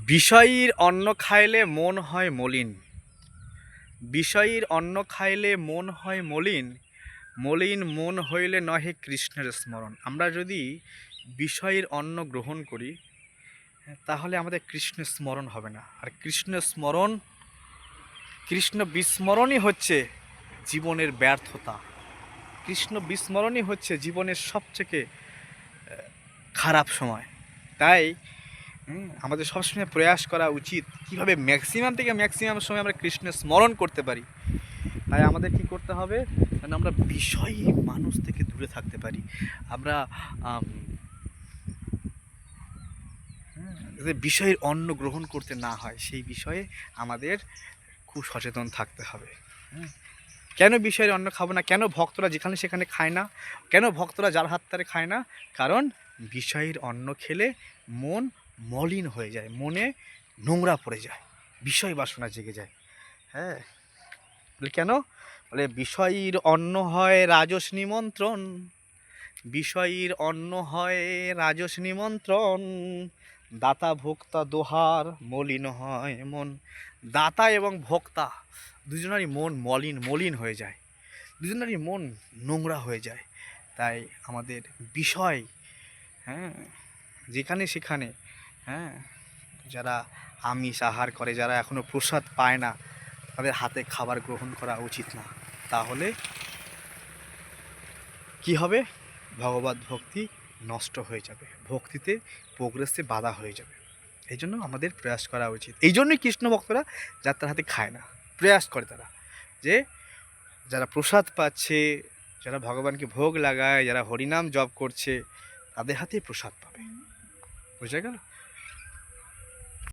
বিষয়ীর অন্ন খাইলে মন হয় মলিন। বিষয়ীর অন্ন খাইলে মন হয় মলিন মলিন মন হইলে নহে কৃষ্ণের স্মরণ। আমরা যদি বিষয়ের অন্ন গ্রহণ করি, তাহলে আমাদের কৃষ্ণ স্মরণ হবে না। আর কৃষ্ণ স্মরণ, কৃষ্ণ বিস্মরণই হচ্ছে জীবনের ব্যর্থতা। কৃষ্ণ বিস্মরণই হচ্ছে জীবনের সবথেকে খারাপ সময়। তাই আমাদের সবসময় প্রয়াস করা উচিত কীভাবে ম্যাক্সিমাম থেকে ম্যাক্সিমাম সময় আমরা কৃষ্ণের স্মরণ করতে পারি। তাই আমাদের কি করতে হবে? যেন আমরা বিষয়ী মানুষ থেকে দূরে থাকতে পারি। আমরা যাতে বিষয়ের অন্ন গ্রহণ করতে না হয়, সেই বিষয়ে আমাদের খুব সচেতন থাকতে হবে। কেন বিষয়ের অন্ন খাব না? কেন ভক্তরা যেখানে সেখানে খায় না? কেন ভক্তরা জাল হাত্তারে খায় না? কারণ বিষয়ের অন্ন খেলে মন মলিন হয়ে যায়, মনে নোংরা পড়ে যায়, বিষয় বাসনা জেগে যায়। হ্যাঁ? বলে, কেন? বলে, বিষয়ীর অন্ন হয় রাজস নিমন্ত্রণ, বিষয়ীর অন্ন হয় রাজস নিমন্ত্রণ, দাতা ভোক্তা দোহার মলিন হয় মন। দাতা এবং ভোক্তা দুজনারই মন মলিন মলিন হয়ে যায়, দুজনারই মন নোংরা হয়ে যায়। তাই আমাদের বিষয় হ্যাঁ? যেখানে সেখানে হ্যাঁ যারা আমিষ আহার করে, যারা এখনও প্রসাদ পায় না, তাদের হাতে খাবার গ্রহণ করা উচিত না। তাহলে কি হবে? ভগবত ভক্তি নষ্ট হয়ে যাবে। ভক্তিতে, প্রোগ্রেসে বাধা হয়ে যাবে। এই জন্য আমাদের প্রয়াস করা উচিত। এই জন্যই কৃষ্ণ ভক্তরা যাত্রার হাতে খায় না। প্রয়াস করে তারা যে যারা প্রসাদ পাচ্ছে, যারা ভগবানকে ভোগ লাগায়, যারা হরিনাম জপ করছে, তাদের হাতেই প্রসাদ পাবে। বুঝে গেল?